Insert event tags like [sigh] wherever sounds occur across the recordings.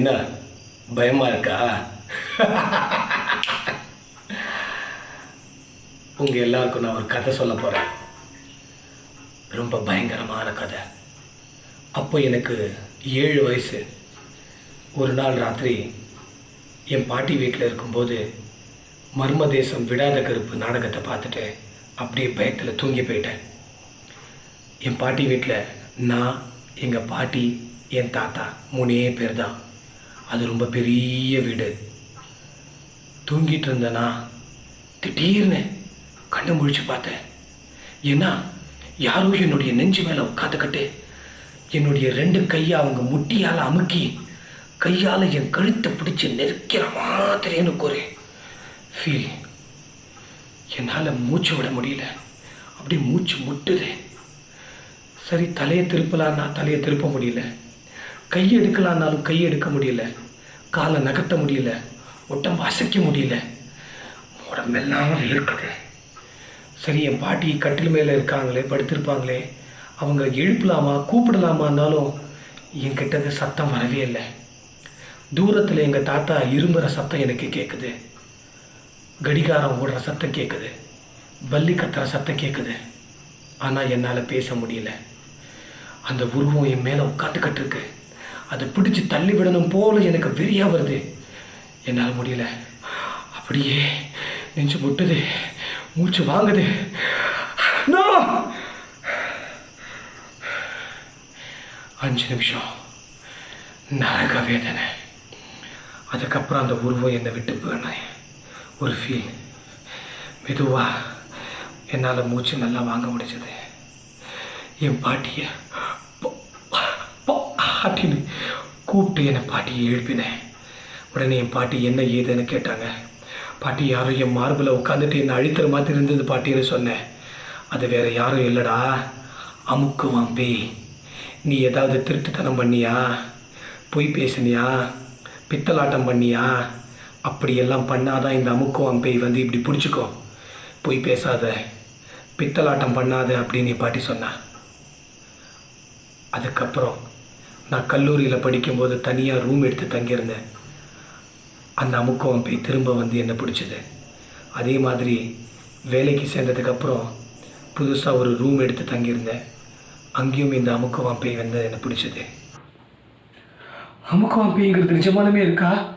என்ன? பயமாக இருக்கா? உங்க எல்லாருக்கும் நான் ஒரு கதை சொல்ல போறேன். ரொம்ப பயங்கரமான கதை. அப்போ எனக்கு ஏழு வயசு. ஒரு நாள் ராத்திரி என் பாட்டி வீட்டில் இருக்கும்போது மர்ம தேசம் விடாத கருப்பு நாடகத்தை பார்த்துட்டு அப்படியே பயத்தில் தூங்கி போயிட்டேன். என் பாட்டி வீட்டில் நான் எங்கள் பாட்டி என் தாத்தா மூணே பேர் தான். அது ரொம்ப பெரிய வீடு. தூங்கிட்டு இருந்தேனா? திடீர்னு கண்ணு முழிச்சு பார்த்தேன். ஏன்னா யாரோ என்னுடைய நெஞ்சு மேலே உட்காந்துக்கிட்டு என்னுடைய ரெண்டு கையை அவங்க முட்டியால் அமுக்கி கையால் என் கழுத்தை பிடிச்சி நெருக்கிற மாதிரி எனக்கு ஒரு ஃபீல் என்னால் மூச்சு விட முடியல. அப்படியே மூச்சு முட்டுது. சரி தலையை திருப்பலான்னா தலையை திருப்ப முடியல. கை எடுக்கலான்னாலும் கை எடுக்க முடியல. காலை நகர்த்த முடியல. உடம்பு அசைக்க முடியல. உடம்பெல்லாம் இருக்குது சரி என் பாட்டி கட்டில் மேலே இருக்காங்களே படுத்திருப்பாங்களே. அவங்க எழுப்பலாமா கூப்பிடலாமான்னாலும் என்கிட்ட சத்தம் வரவே இல்லை. தூரத்தில் எங்கள் தாத்தா இரும்புற சத்தம் எனக்கு கேட்குது கடிகாரம் ஓடுற சத்தம் கேட்குது பல்லி கத்துற சத்தம் கேட்குது ஆனால் என்னால் பேச முடியல. அந்த உருவம் என் மேலே உட்காந்துக்கிட்டு இருக்கு. அதை பிடிச்சி தள்ளி விடணும் போல எனக்கு வெறியா வருது. என்னால் முடியல. அப்படியே நெஞ்சு முட்டுது. மூச்சு வாங்குது. அஞ்சு நிமிஷம். நரக வேதனை அதுக்கப்புறம் அந்த உருவம் என்னை விட்டு போனேன் ஒரு ஃபீல் மெதுவாக என்னால் மூச்சு நல்லா வாங்க முடிஞ்சது. என் பாட்டியை பொ- கூப்பிட்டு என்னை பாட்டியை எழுப்பினேன் உடனே என் பாட்டி என்ன ஏதுன்னு கேட்டாங்க. பாட்டி யாரோ என் மார்பில் உட்காந்துட்டு என்னை அழித்துற மாதிரி இருந்தது பாட்டின்னு சொன்னேன். அது வேற யாரும் இல்லைடா. அமுக்குவான் பேய். நீ ஏதாவது திருட்டுத்தனம் பண்ணியா? பொய் பேசுனியா? பித்தலாட்டம் பண்ணியா? அப்படியெல்லாம் பண்ணாதான் இந்த அமுக்குவான் பேய் வந்து இப்படி பிடிச்சிக்கோ. பொய் பேசாத. பித்தலாட்டம் பண்ணாத அப்படின்னு என் பாட்டி சொன்னா. அதுக்கப்புறம் நான் கல்லூரியில் படிக்கும்போது தனியாக ரூம் எடுத்து தங்கியிருந்தேன். அந்த அமுக்கம் போய் திரும்ப வந்து என்னை பிடிச்சது. அதே மாதிரி வேலைக்கு சேர்ந்ததுக்கப்புறம் புதுசாக ஒரு ரூம் எடுத்து தங்கியிருந்தேன். அங்கேயும் இந்த அமுக்குவான் பேய் வந்து என்னை பிடிச்சது. அமுக்குவான் பேய்ங்கிறது நிஜமானமே இருக்கா?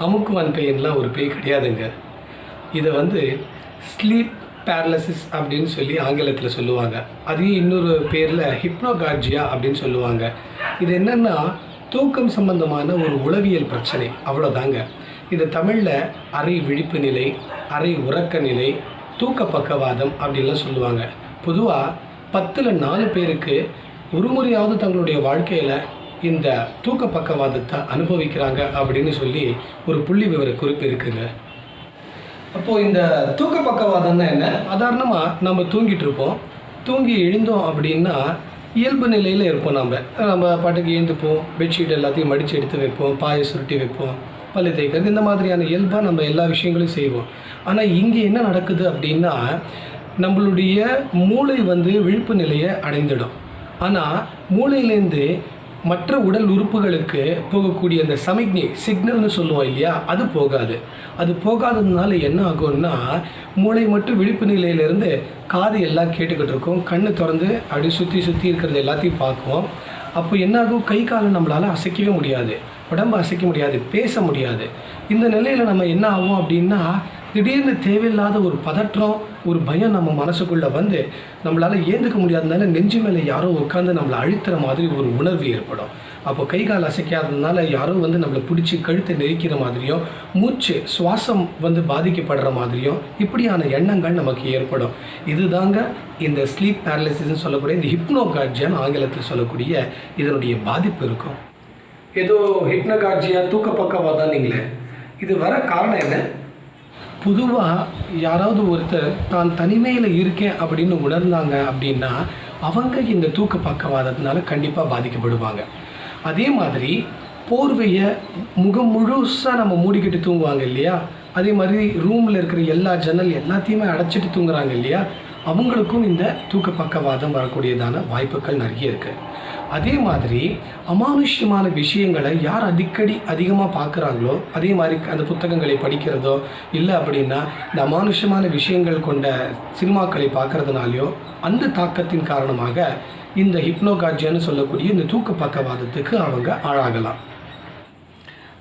அமுக்குவான் பேயன்லாம் ஒரு பேய் கிடையாதுங்க. இதை வந்து ஸ்லீப் பேரலசிஸ் அப்படின்னு சொல்லி ஆங்கிலத்தில் சொல்லுவாங்க. அதையும் இன்னொரு பேரில் ஹிப்னோகார்ஜியா அப்படின்னு சொல்லுவாங்க. இது என்னென்னா தூக்கம் சம்பந்தமான ஒரு உளவியல் பிரச்சனை. அவ்வளோதாங்க இது தமிழில் அரை விழிப்பு நிலை அரை உறக்க நிலை தூக்க பக்கவாதம் அப்படின்லாம் சொல்லுவாங்க. பொதுவாக பத்தில் நாலு பேருக்கு ஒரு முறையாவது தங்களுடைய வாழ்க்கையில் இந்த தூக்க பக்கவாதத்தை அனுபவிக்கிறாங்க அப்படின்னு சொல்லி ஒரு புள்ளி விவர குறிப்பு இருக்குங்க. அப்போது இந்த தூக்க பக்கவாதம்னா என்ன? சாதாரணமாக நம்ம தூங்கிட்டு இருப்போம் தூங்கி எழுந்தோம் அப்படின்னா இயல்பு நிலையில் இருப்போம் நம்ம நம்ம பாட்டுக்கு எழுந்துப்போம் பெட்ஷீட் எல்லாத்தையும் மடித்து எடுத்து வைப்போம் பாயை சுருட்டி வைப்போம் பல்லு தேய்க்கிறது இந்த மாதிரியான இயல்பாக நம்ம எல்லா விஷயங்களையும் செய்வோம். ஆனால் இங்கே என்ன நடக்குது அப்படின்னா நம்மளுடைய மூளை வந்து விழிப்பு நிலையை அடைந்துடும். ஆனால் மூளையிலேருந்து மற்ற உடல் உறுப்புகளுக்கு போகக்கூடிய அந்த சமிக்ஞை சிக்னல்னு சொல்லுவோம் இல்லையா? அது போகாது. அது போகாததுனால என்ன ஆகும்னா மூளை மட்டும் விழிப்பு நிலையிலேருந்து காது எல்லாம் கேட்டுக்கிட்டு இருக்கும். கண்ணு திறந்து அப்படி சுற்றி சுற்றி இருக்கிறது எல்லாத்தையும் பார்க்கும். அப்போ என்னாகும் கை காலை நம்மளால் அசைக்கவே முடியாது. உடம்பு அசைக்க முடியாது பேச முடியாது. இந்த நிலையில் நம்ம என்ன ஆகும் அப்படின்னா திடீர்னு தேவையில்லாத ஒரு பதற்றம் ஒரு பயம் நம்ம மனசுக்குள்ளே வந்து நம்மளால் ஏந்துக்க முடியாததுனால நெஞ்சு மேலே யாரோ உட்காந்து நம்மளை அழுத்துற மாதிரி ஒரு உணர்வு ஏற்படும். அப்போ கை கால் அசைக்காததுனால யாரோ வந்து நம்மளை பிடிச்சி கழுத்தை நெரிக்கிற மாதிரியும் மூச்சு சுவாசம் வந்து பாதிக்கப்படுற மாதிரியும் இப்படியான எண்ணங்கள் நமக்கு ஏற்படும். இதுதாங்க இந்த ஸ்லீப் பேரலிசிஸ்ன்னு சொல்லக்கூடிய இந்த ஹிப்னோகார்ஜியான்னு ஆங்கிலத்தில் சொல்லக்கூடிய இதனுடைய பாதிப்பு இருக்கும். ஏதோ ஹிப்னோகார்ஜியா தூக்க பக்கவாதான் நீங்களே இது வர காரணம் என்ன? பொதுவாக யாராவது ஒருத்தர் தான் தனிமையில் இருக்கேன் அப்படின்னு உணர்ந்தாங்க அப்படின்னா அவங்க இந்த தூக்க பக்கவாதத்தினால கண்டிப்பாக பாதிக்கப்படுவாங்க. அதே மாதிரி போர்வையை முகம் முழுசாக நம்ம மூடிக்கிட்டு தூங்குவாங்க இல்லையா? அதே மாதிரி ரூமில் இருக்கிற எல்லா ஜன்னல் எல்லாத்தையுமே அடைச்சிட்டு தூங்குறாங்க இல்லையா? அவங்களுக்கும் இந்த தூக்க பக்கவாதம் வரக்கூடியதான வாய்ப்புகள் நிறைய இருக்குது அதே மாதிரி அமானுஷ்யமான விஷயங்களை யார் அடிக்கடி அதிகமாக பார்க்குறாங்களோ அதே மாதிரி அந்த புத்தகங்களை படிக்கிறதோ இல்லை அப்படின்னா இந்த அமானுஷ்யமான விஷயங்கள் கொண்ட சினிமாக்களை பார்க்கறதுனாலையோ அந்த தாக்கத்தின் காரணமாக இந்த ஹிப்னோகாஜியான்னு சொல்லக்கூடிய இந்த தூக்க பக்கவாதத்துக்கு அவங்க ஆளாகலாம்.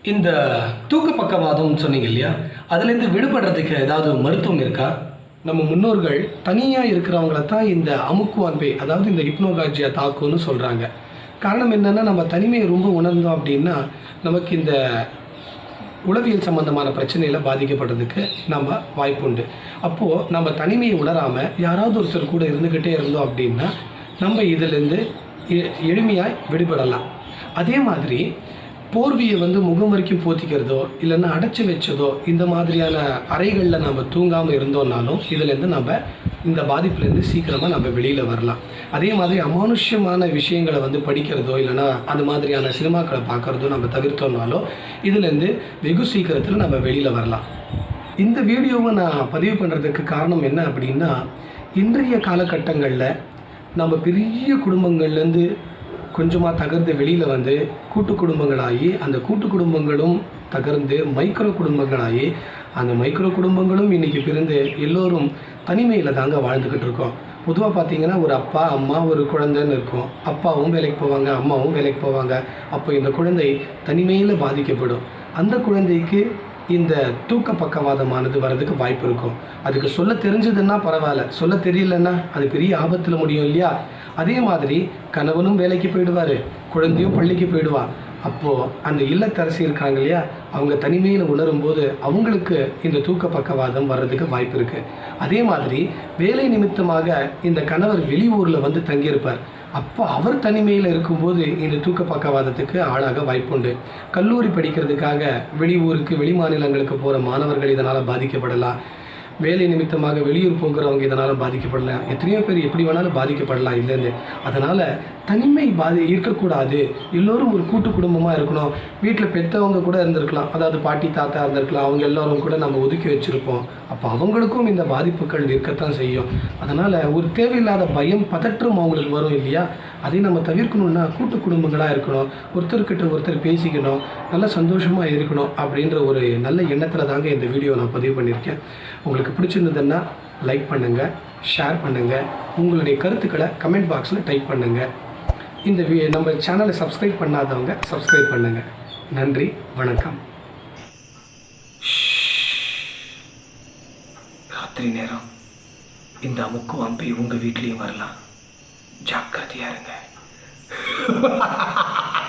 இந்த தூக்க பக்கவாதம்னு சொன்னீங்க இல்லையா? அதுலேருந்து விடுபடுறதுக்கு ஏதாவது மருத்துவம் இருக்கா? நம்ம முன்னோர்கள் தனியாக இருக்கிறவங்கள தான் இந்த அமுக்குவான் பேய் அதாவது இந்த ஹிப்னோகாஜியா தாக்குன்னு சொல்கிறாங்க காரணம் என்னென்னா நம்ம தனிமையை ரொம்ப உணர்ந்தோம் அப்படின்னா நமக்கு இந்த உளவியல் சம்பந்தமான பிரச்சனையில் பாதிக்கப்படுறதுக்கு நம்ம வாய்ப்புண்டு அப்போது நம்ம தனிமையை உணராமல் யாராவது ஒருத்தர் கூட இருந்துக்கிட்டே இருந்தோம் அப்படின்னா நம்ம இதிலேருந்து எ- எளிமையாக விடுபடலாம். அதே மாதிரி போர்வியை வந்து முகம் வரைக்கும் போத்திக்கிறதோ இல்லைன்னா அடைச்சி வச்சதோ இந்த மாதிரியான அறைகளில் நம்ம தூங்காமல் இருந்தோம்னாலும் இதுலேருந்து நம்ம இந்த பாதிப்புலேருந்து சீக்கிரமாக நம்ம வெளியில் வரலாம். அதே மாதிரி அமானுஷ்யமான விஷயங்களை வந்து படிக்கிறதோ இல்லைன்னா அந்த மாதிரியான சினிமாக்களை பார்க்குறதோ நம்ம தவிர்த்தோம்னாலோ இதுலேருந்து வெகு சீக்கிரத்தில் நம்ம வெளியில் வரலாம். இந்த வீடியோவை நான் பதிவு பண்ணுறதுக்கு காரணம் என்ன அப்படின்னா இன்றைய காலகட்டங்களில் நம்ம பெரிய குடும்பங்கள்லேருந்து கொஞ்சமாக தகர்ந்து வெளியில் வந்து கூட்டு குடும்பங்களாகி அந்த கூட்டு குடும்பங்களும் தகர்ந்து மைக்ரோ குடும்பங்களாகி அந்த மைக்ரோ குடும்பங்களும் இன்றைக்கி பிரிந்து எல்லோரும் தனிமையில் தாங்க வாழ்ந்துக்கிட்டு இருக்கோம். பொதுவாக பார்த்தீங்கன்னா ஒரு அப்பா அம்மா ஒரு குழந்தைன்னு இருக்கும். அப்பாவும் வேலைக்கு போவாங்க அம்மாவும் வேலைக்கு போவாங்க. அப்போ இந்த குழந்தை தனிமையில் பாதிக்கப்படும். அந்த குழந்தைக்கு இந்த தூக்க பக்கவாதமானது வர்றதுக்கு வாய்ப்பு இருக்கும். அதுக்கு சொல்ல தெரிஞ்சதுன்னா பரவாயில்ல. சொல்ல தெரியலன்னா அது பெரிய ஆபத்தில் முடியும் இல்லையா? அதே மாதிரி கணவனும் வேலைக்கு போயிடுவார் குழந்தையும் பள்ளிக்கு போயிடுவா. அப்போது அந்த இல்லத்தரசி இருக்காங்க இல்லையா அவங்க தனிமையில் உணரும்போது அவங்களுக்கு இந்த தூக்க பக்கவாதம் வர்றதுக்கு வாய்ப்பு இருக்குது அதே மாதிரி வேலை நிமித்தமாக இந்த கணவர் வெளியூரில் வந்து தங்கியிருப்பார். அப்போ அவர் தனிமையில் இருக்கும்போது இந்த தூக்க பக்கவாதத்துக்கு ஆளாக வாய்ப்புண்டு கல்லூரி படிக்கிறதுக்காக வெளியூருக்கு வெளி மாநிலங்களுக்கு போகிற மாணவர்கள் இதனால் பாதிக்கப்படலாம். வேலை நிமித்தமாக வெளியூர் போகிறவங்க இதனால் பாதிக்கப்படலாம் எத்தனையோ பேர் எப்படி வேணாலும் பாதிக்கப்படலாம் இல்லைன்னு. அதனால் தனிமை பாதி இருக்கக்கூடாது. எல்லோரும் ஒரு கூட்டு குடும்பமாக இருக்கணும். வீட்டில் பெற்றவங்க கூட இருந்திருக்கலாம். அதாவது பாட்டி தாத்தா இருந்திருக்கலாம். அவங்க எல்லோரும் கூட நம்ம ஒதுக்கி வச்சுருப்போம். அப்போ அவங்களுக்கும் இந்த பாதிப்புகள் இருக்கத்தான் செய்யும். அதனால் ஒரு தேவையில்லாத பயம் பதற்றம் அவங்களுக்கு வரும் இல்லையா? அதை நம்ம தவிர்க்கணும்னா கூட்டு குடும்பங்களாக இருக்கணும். ஒருத்தர்கிட்ட ஒருத்தர் பேசிக்கணும். நல்ல சந்தோஷமாக இருக்கணும் அப்படின்ற ஒரு நல்ல எண்ணத்தில் தாங்க இந்த வீடியோ நான் பதிவு பண்ணியிருக்கேன். உங்களுக்கு பிடிச்சிருந்ததுன்னா லைக் பண்ணுங்கள் ஷேர் பண்ணுங்கள் உங்களுடைய கருத்துக்களை கமெண்ட் பாக்ஸில் டைப் பண்ணுங்கள் இந்த நம்ம சேனலை சப்ஸ்கிரைப் பண்ணாதவங்க சப்ஸ்கிரைப் பண்ணுங்கள் நன்றி வணக்கம். ராத்திரி நேரம். இந்த அமுக்கு அம்பி உங்கள் வீட்லேயும் வரலாம். ஜாக்கிரதையா இருங்க. [laughs]